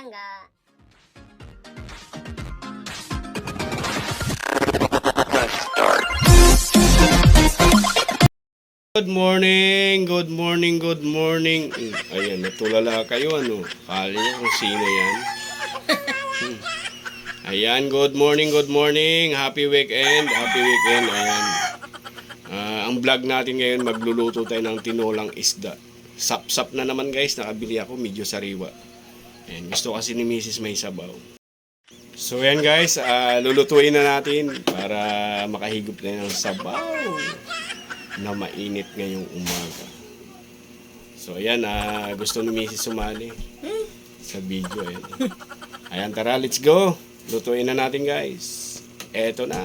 palangga. Good morning, good morning, good morning. Hmm, Ayan, natulala kayo ano. Kala niyo kung sino yan. Hmm. Ayan, good morning, good morning. Happy weekend, happy weekend. Ayan. Ah, ang vlog natin ngayon, magluluto tayo ng tinolang isda. Sap-sap na naman guys, nakabili ako, medyo sariwa. Ayan, gusto kasi ni Mrs. may sabaw. So yan guys, ah, lulutuin na natin para makahigop na ng sabaw na mainit ngayong umaga. So ayan, ah, gusto ni Mrs. sumali sa video. Ayan. ayan, tara, let's go. Lutuin na natin guys. Eto na.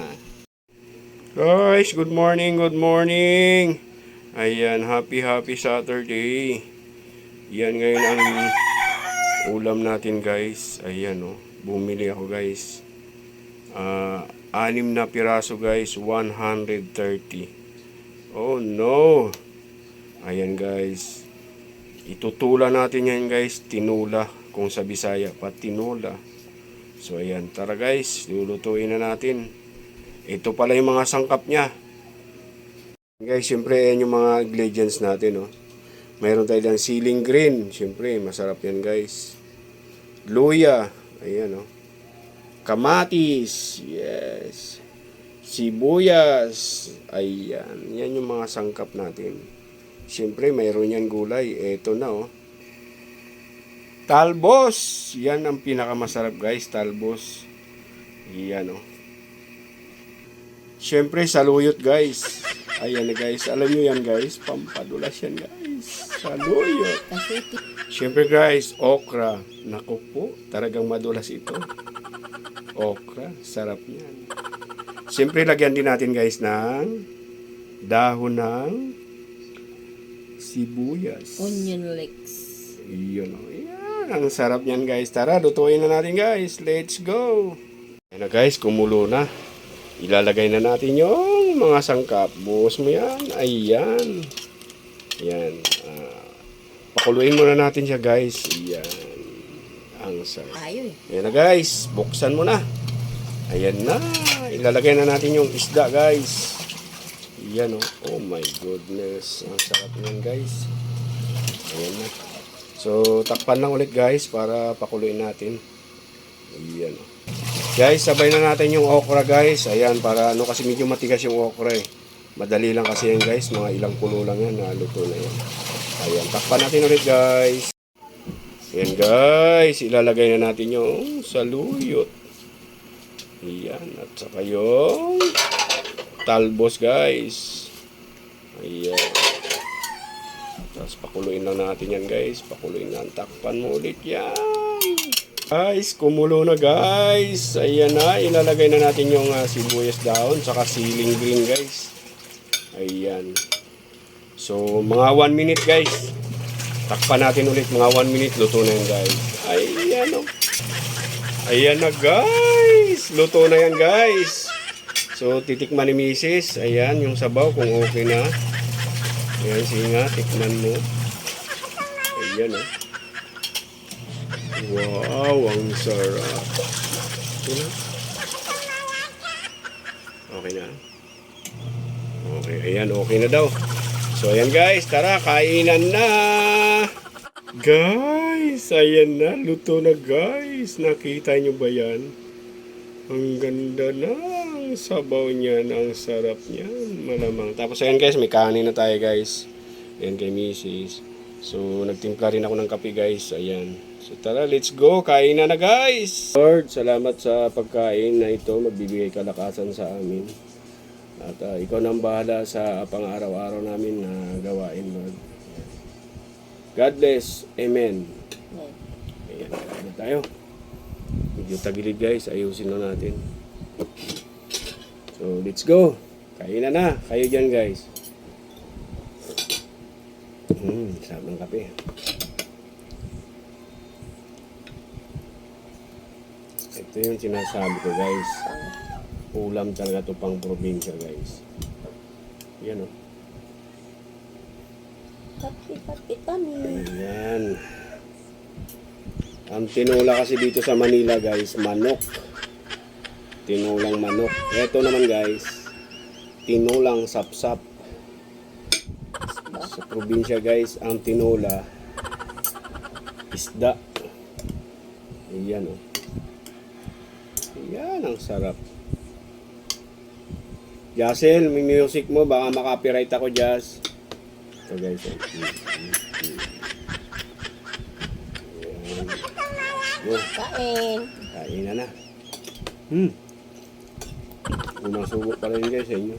Guys, good morning, good morning. Ayan, happy, happy Saturday. Yan ngayon ang ulam natin guys. Ayan oh, bumili ako guys. Ah, anim na piraso guys, 130. Oh no. Ayan guys. Itutula natin yan guys. Tinula. Kung sa Bisaya pa tinula. So ayan. Tara guys. Lulutuin na natin. Ito pala yung mga sangkap niya. Guys, syempre yan yung mga ingredients natin. Oh. Mayroon tayo ng ceiling green. Syempre, masarap yan guys. Luya. Ayan oh. Kamatis. Yes sibuyas. Ayan. Yan yung mga sangkap natin. Siyempre, mayroon yan gulay. Eto na, oh. Talbos. Yan ang pinakamasarap, guys. Talbos. Yan, oh. Siyempre, saluyot, guys. Ayan na, guys. Alam nyo yan, guys. Pampadulas yan, guys. Saluyot. Siyempre, guys, okra. Naku po, talagang madulas ito. Okra. Sarap yan. Siyempre, lagyan din natin guys ng dahon ng sibuyas. Onion leeks. Yun o. Yan. Ang sarap niyan guys. Tara, lutuin na natin guys. Let's go. Yan na guys, kumulo na. Ilalagay na natin yung mga sangkap. Buhos mo yan. Ayan. Yan. Pakuluin muna natin siya guys. Yan. Ang sarap. Tayo eh. Ayan na guys, buksan mo na. Ayan na. Ilalagay na natin yung isda guys. Ayan oh. Oh my goodness. Ang sarap yan guys. Ayan na. So, takpan lang ulit guys para pakuluin natin. Ayan oh. Guys, sabay na natin yung okra guys. Ayan, para ano kasi medyo matigas yung okra eh. Madali lang kasi yan guys. Mga ilang kulo lang yan. Naluto na yan. Ayan, takpan natin ulit guys. Ayan guys, ilalagay na natin yung saluyot. Ayan, at saka yung talbos guys. Ayan. Tapos pakuluin lang natin yan guys. Pakuluin lang. Takpan mo ulit yan. Guys, kumulo na guys. Ayan na. Ilalagay na natin yung ah, sibuyas down. Saka ceiling green guys. Ayan. So, mga 1 minute guys. Takpan natin ulit mga 1 minute. Luto na yan guys. Ayan o. Ayan na guys. Luto na yan guys. So, titikman ni Mrs. Ayan, yung sabaw kung okay na. Ayan, sige nga, tikman mo. Ayan o. Wow, ang sarap. Ito na. Okay na. Ayan, okay na daw. So, ayan guys, tara, kainan na! Guys, ayan na, luto na guys. Nakita nyo ba yan? Ang ganda ng sabaw niyan, ang sarap niyan, malamang. Tapos ayan guys, may kanin na tayo guys. Ayan kay Mrs. So, nagtimpla rin ako ng kape guys, ayan. So tara, let's go, kain na na guys! Lord, salamat sa pagkain na ito, magbibigay kalakasan sa amin. At ah, ikaw nang bahala sa pang-araw-araw namin na gawain, Lord. God bless. Amen. Ayan, na tayo. Medyo tagilid guys, ayusin na natin. So, let's go. Kain na na. Kayo dyan guys. Hmm, sarap ng kape. Ito yung sinasabi ko guys. Ulam talaga to pang probinsya guys. Yan o. Kapi, kapi, kami. Ayan. Ang tinola kasi dito sa Manila guys, manok. Tinulang manok. Ito naman guys, tinulang sapsap. Sa probinsya guys, ang tinola, isda. Ayan oh. Ayan, ang sarap. Jassel, may music mo, baka makapiright ako, Jazz. Ito guys, oh. Mm, mm, mm. Oh, Kain. kain na na. Hmm. Umasubo pa rin guys sa inyo.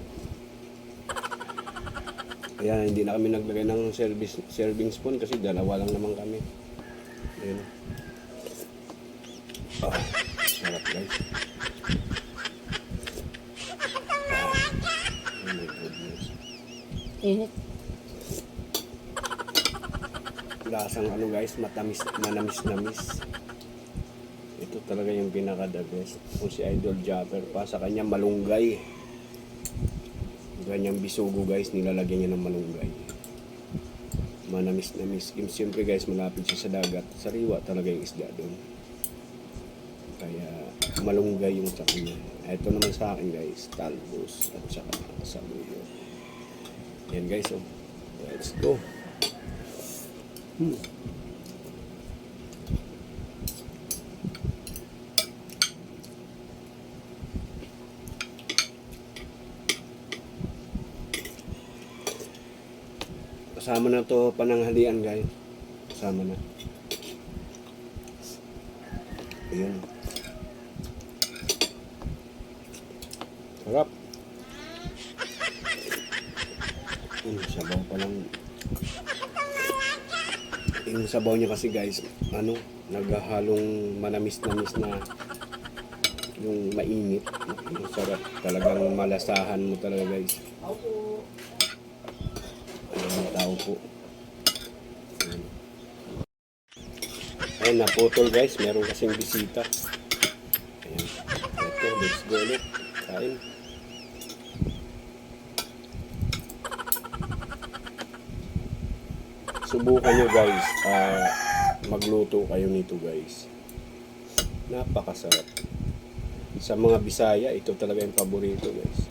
Kaya hindi na kami naglagay ng service, serving spoon kasi dalawa lang naman kami. Ayan. Ah, sarap guys. Init. lasang ano guys, matamis, manamis-namis. Ito talaga yung pinaka the best. Kung si Idol Japper pa, sa kanya malunggay. Ganyang bisugo guys, nilalagyan niya ng malunggay. Manamis-namis. Siyempre guys, malapit siya sa dagat. Sariwa talaga yung isda doon. Kaya malunggay yung sa kanya. Ito naman sa akin guys, talbos at saka sabuyo. Yan guys, oh. Let's go. Hmm. Kasama na to pananghalian guys. Kasama na. Ayan. Sarap. Hmm, sabaw pa lang yung sabaw niya kasi guys, ano, naghahalong manamis-namis na yung mainit. Yung sarap. Talagang malasahan mo talaga guys. Ayan yung tao po. Ayan, naputol guys. Meron kasing bisita. Ayan. Ito, let's go ulit. Kain. Subukan nyo guys. Ah, magluto kayo nito guys. Napakasarap. Sa mga Bisaya ito talaga yung paborito guys.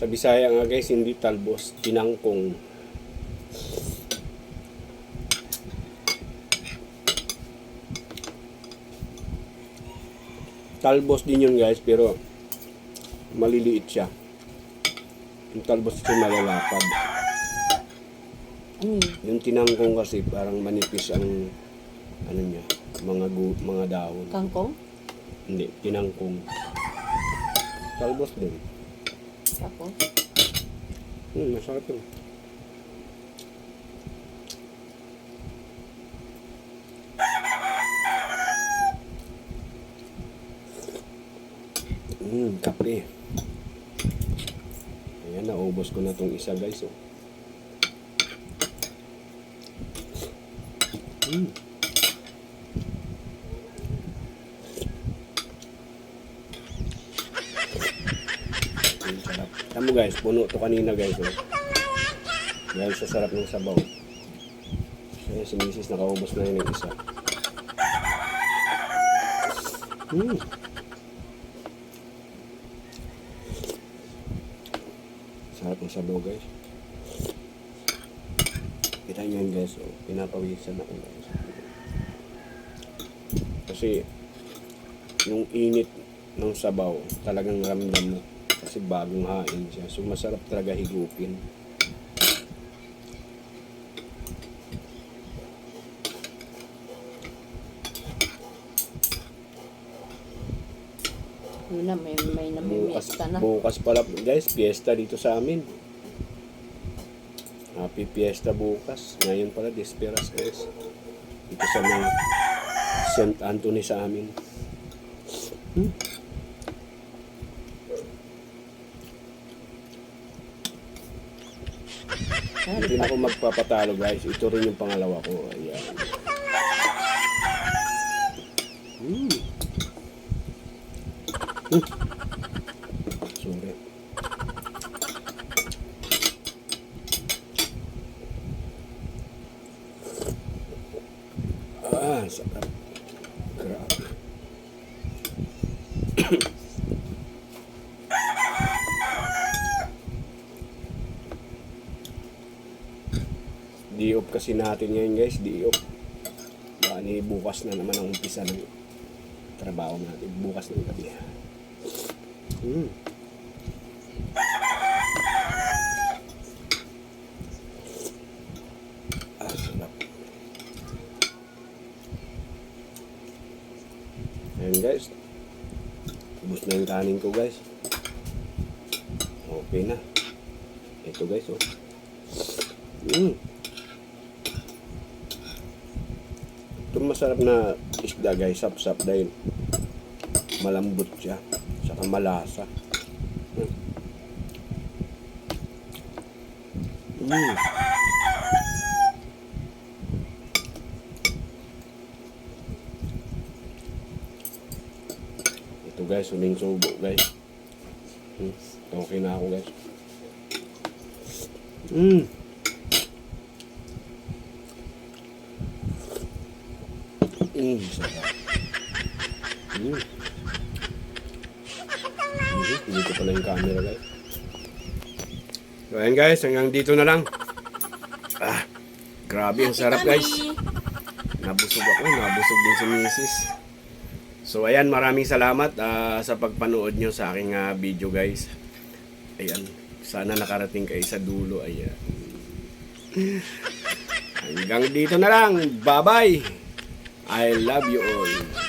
Sa Bisaya nga guys hindi talbos tinangkong. Talbos din yun guys pero maliliit siya. Yung talbos kasi malalapad Mm. Yung tinangkong kasi parang manipis ang ano niya, mga gu, mga dahon. Kangkong. Hindi, tinangkong. Talbos din. Tapos. Hmm, masarap yun. Hmm, kape. Ayan, naubos ko na tong isa guys. Oh. Mm. Tamo guys, puno to kanina guys. Oh. Dahil sa sarap ng sabaw. Kaya si Mrs. nakaubos na yun ng isa. Mm. Sarap ng sabaw guys. Kita nyo yun guys, oh, pinapawisan ako guys. Kasi, yung init ng sabaw, talagang ramdam mo. Kasi bagong hain siya. So, masarap talaga higupin. Yun na, may, may Bukas, namimiesta na. bukas pala, guys, fiesta dito sa amin. Happy fiesta bukas. Ngayon pala, Desperas, guys. Dito sa mga St. Anthony sa amin. Hmm. Hindi na ako magpapatalo guys. Ito rin yung pangalawa ko. Ayan. Mm. Mm. Sorry. Ah, sa sarap. Grabe. Di-off kasi natin ngayon guys, di-off. Bali bukas na naman ang umpisa ng trabaho natin. Bukas ng gabi. Mm. Ah, sarap. Ayan guys. Ubus na yung kanin ko guys. Okay na. Ito guys oh. Mm. Masarap na isda guys. Sap-sap dahil malambot siya. Saka malasa. Mm. Mm. Ito guys, huling subo guys. Hmm, okay na ako guys. Mm. Mm, sarap. Mm. Hindi, ko pala yung camera guys. So ayan guys, hanggang dito na lang. Ah, grabe ang sarap guys. Nabusog ako, nabusog din si Mrs. So ayan, maraming salamat ah, sa pagpanood nyo sa aking ah, video guys. Ayan, sana nakarating kayo sa dulo. Ayan. Hanggang dito na lang. Bye-bye. I love you all.